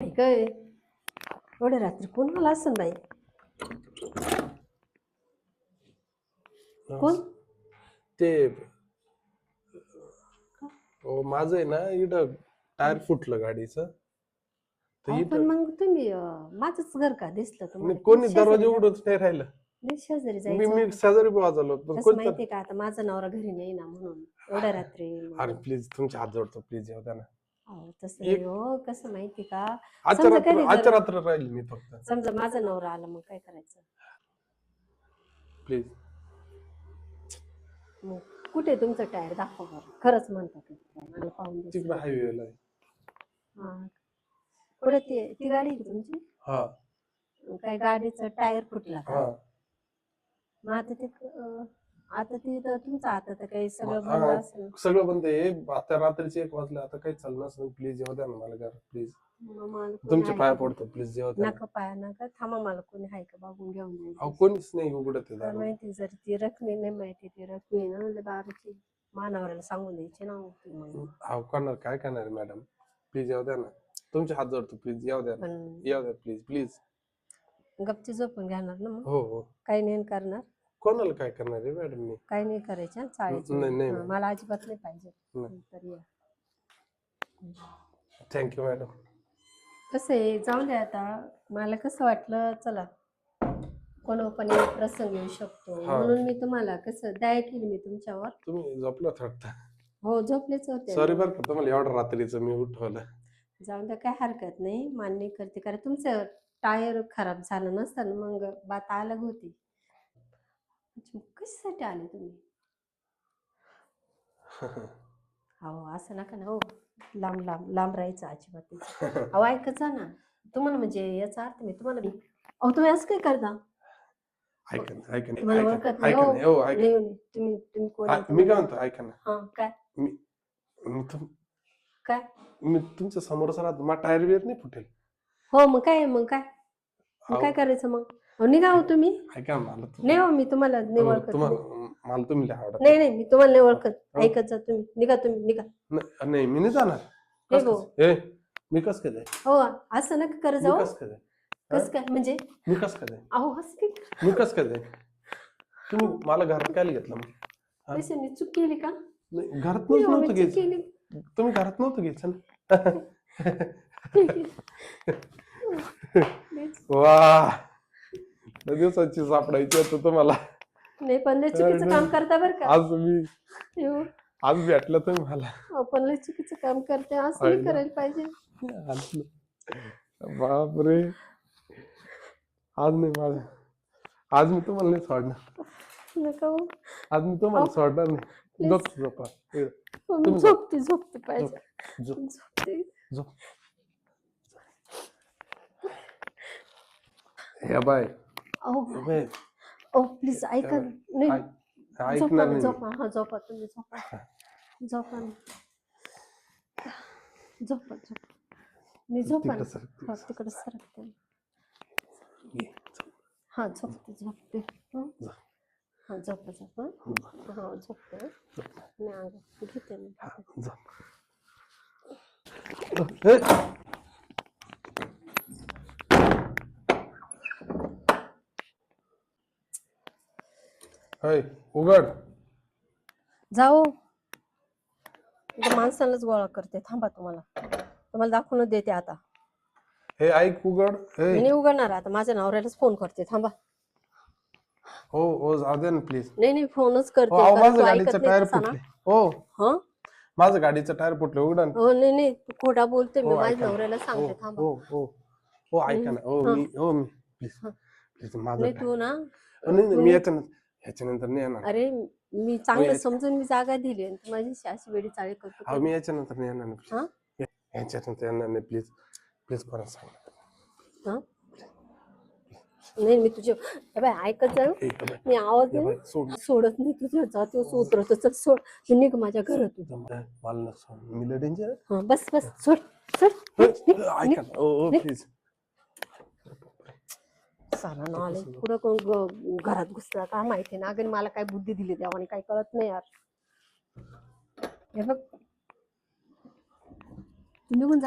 काय एवढ्या रात्री कोण आला असेल बाई? कोण? ते हो माझं आहे ना इथं टायर फुटलं गाडीचं. तर अहो, पण इथं मग तुम्ही अं, माझंच घर का दिसलं नाही, तुम्हाला कोणी शेजारी दरवाजा जा. उघडच नाही राहिलं. नाही, शेजारी मी जायचं मी होतं. शेजारी वाजवलो पण कसं माहितीये का आता माझा नवरा घरी नाही ना म्हणून. एवढ्या रात्री मग- अरे प्लीज तुमच्या हात जोडतो प्लीज येऊ द्या ना. अहो, तसं एक- नाही हो. कसं माहिती का? आजच्या समजा रात्र कधी जर- आजच्या रात्र राहील मी फक्त. समजा माझा नवरा आला मग काय करायचं? प्लीज मग कुठे तुमचं टायर दाखवा बरं. खरंच म्हणतात ते. मला पाहून. तिकडे हायवेला हा. कुठे ती ती गाडी आहे का तुमची? हा. काय गाडीचं टायर फुटला. का हा. मग आता ते अं, आता ते तर तुमचं आता तर काही सगळं हा. बंद असेल. सगळं बंद आहे. आता रात्रीचे एक वाजले. आता काही चाललं नसेल प्लीज येऊ द्या ना मला घर. प्लीज मग मला कोणी तुमच्या आहे पाया का? पडतो. प्लीज येऊ द्या ना. नका पाया नका. थांबा मला कोणी आहे का बघून घेऊन जाईल अहो कोणीच नाही उघडत आहे दार. माहिती जर ती रकमी नाही माहिती ती रकमी ना लय बाराची मानावऱ्याला सांगून द्यायची ना मग ती मग. अहो करणार काय करणार मॅडम प्लीज येऊ द्या ना. तुमचे हात जोडतो प्लीज येऊ द्या ना. पण येऊ द्या प्लीज प्लीज गपची झोपून घेणार ना मग? हो हो. काही नाही करणार. कोणाला काय करणार आहे मॅडम मी? काही नाही करायचं हं, चाळीचं नाही, नाही, हं, नाही. मला अजिबात नाही पाहिजे. नाही. तर या. थँक्यू मॅडम कसं आहे जाऊ द्या आता. मला कसं वाटलं चला. कोण पण एक प्रसंग येऊ शकतो. हा. म्हणून मी तुम्हाला कसं दया केली मी तुमच्यावर. तुम्ही झोपलो वाटतं? हो झोपलेच होते. सॉरी बरं का तुम्हाला एवढं रात्रीचं मी उठवलं. जाऊन द्या काय हरकत नाही. मान्य करते. कारण तुमचं टायर खराब झालं नसतं ना मग बात अलग होती. अच्छा, कशासाठी आले तुम्ही? अहो असं नका ना हो. लांब लांब लांब राहायचं अजिबात त्याचं. अहो ऐकत जा ना. तुम्हाला म्हणजे याचा अर्थ मी तुम्हाला अहो तुम्ही असं काय करता? ऐका ना ऐका ना तुम्हाला ऐका ओळखत ना, नाही. ऐका हो. ना हो ऐका नाही नाही, तुम्ही तुम्ही कोण आ, आहे? मी काय तुम्हाला? म्हणतो ऐका ना. हा काय? मी तुम काय? मी तुमच्या समोरच राहतो टायर बियर नाही फुटेल. हो मग काय मग काय? मग काय करायचं मग अहो निघा हो तुम्ही ऐका मला तू- नाही हो मी तुम्हाला नाही ओळखत नाही. मला तुम्ही लय आवडत नाही नाही मी तुम्हाला नाही ओळखत हो. ऐकत जा तुम्ही निघा तुम्ही निघा नाही नाही, मी नाही जाणार नाही कस भाऊ. कसं? ए मी कस काय जाईल? हो असं नका करत मी जाऊ कस काय जाईल? कस काय म्हणजे मी कस काय जाईल? अहो असं काय मी कस काय जाईल? तुम्ही मला घरात काय घेतलं मग हा? कशाने चूक केली का नाही, घरात नाही, नव्हतं हो, मी चूक घ्यायचं केली तुम्ही घरात नव्हतं घ्यायचं ना वा. दिवसाची सापडायची आता तुम्हाला. नाही पण लय चुकीचं काम करता बरं का? आज मी हो, आज भेटलं तुम्ही मला. अहो, पण लय चुकीचं काम करते. असं नाही. करायला पाहिजे. आज बापरे. आज नाही माझं. आज मी तुम्हाला नाही सोडणार. नका हो. आज मी तुम्हाला सोडणार नाही. please. झोप झोपा. ए, हो, तुम्ही झोपते झोपते पाहिजे. झोप. झोपते. झोप. हे बाय अहो बाय अहो प्लीज ऐका नाही झोपा ऐकणार ना, नाही मी. झोपा हा झोपा तुम्ही झोपा झोपा ना. झोपा झोपा मी झोपा ना. तिकडं सरक, तिकडं हा सरक. तिकडे सरकते ये, झोप. हा झोपते झोपते हं? झोप. हा झोपा झोपा हा झोपते मी अंग घेते मी हा, झोप. ए, ऐ, उघड. जाओ इथं माणसालाच गोळा करते. थांबा तुम्हाला. तुम्हाला दाखवून देते आता. हे ऐक उघड. मी ए नाही उघडणार आता माझ्या नवऱ्यालाच फोन करते. थांबा. हो हो जाऊ दे ना प्लीज नाही नाही फोनच करते. हो अहो, कारण माझं तू गाडीचं नाही टायर तसा ना. फुटले? हो. हं? माझं गाडीचं टायर फुटलं उघडा ना. हो नाही नाही. तू खोटा बोलते. मी हो, माझ्या ऐका ना. नवऱ्याला हो सांगते थांबा. हो हो. हो ऐका ना. हो हा. मी हो मी. प्लीज हा. प्लीज माझं नाही तू ना. हो, नाही नाही, मी याच्यानंतर ह्याच्यानंतर नाही येणार. अरे मी चांगलं याच्या- समजून मी जागा दिली आणि तू माझी अशी वेळी चाळी करतो हो मी याच्यानंतर नाही येणार नाही हा? please. ह्याच्यानंतर येणार नाही. प्लीज प्लीज कोणा सांग. हं? नाही मी तुझे ए बाय ऐकत जा ए, बाय, मी आवाज देईन. बाय, सोड. सोडत नाही तुझ्या जाती उतरत चल सोड. तू निघ माझ्या घरातून. जमतंय, मला सोड. मी डेंजर हा बस बस सोड सोड. निघ, निघ, ऐका निघ. प्लीज साला ना आले पुढं कोण ग- घरात घुसला का माहिती ना अगं मला काय बुद्धी दिली देवाने काय कळत नाही यार. हे बघ. तू निघून जाय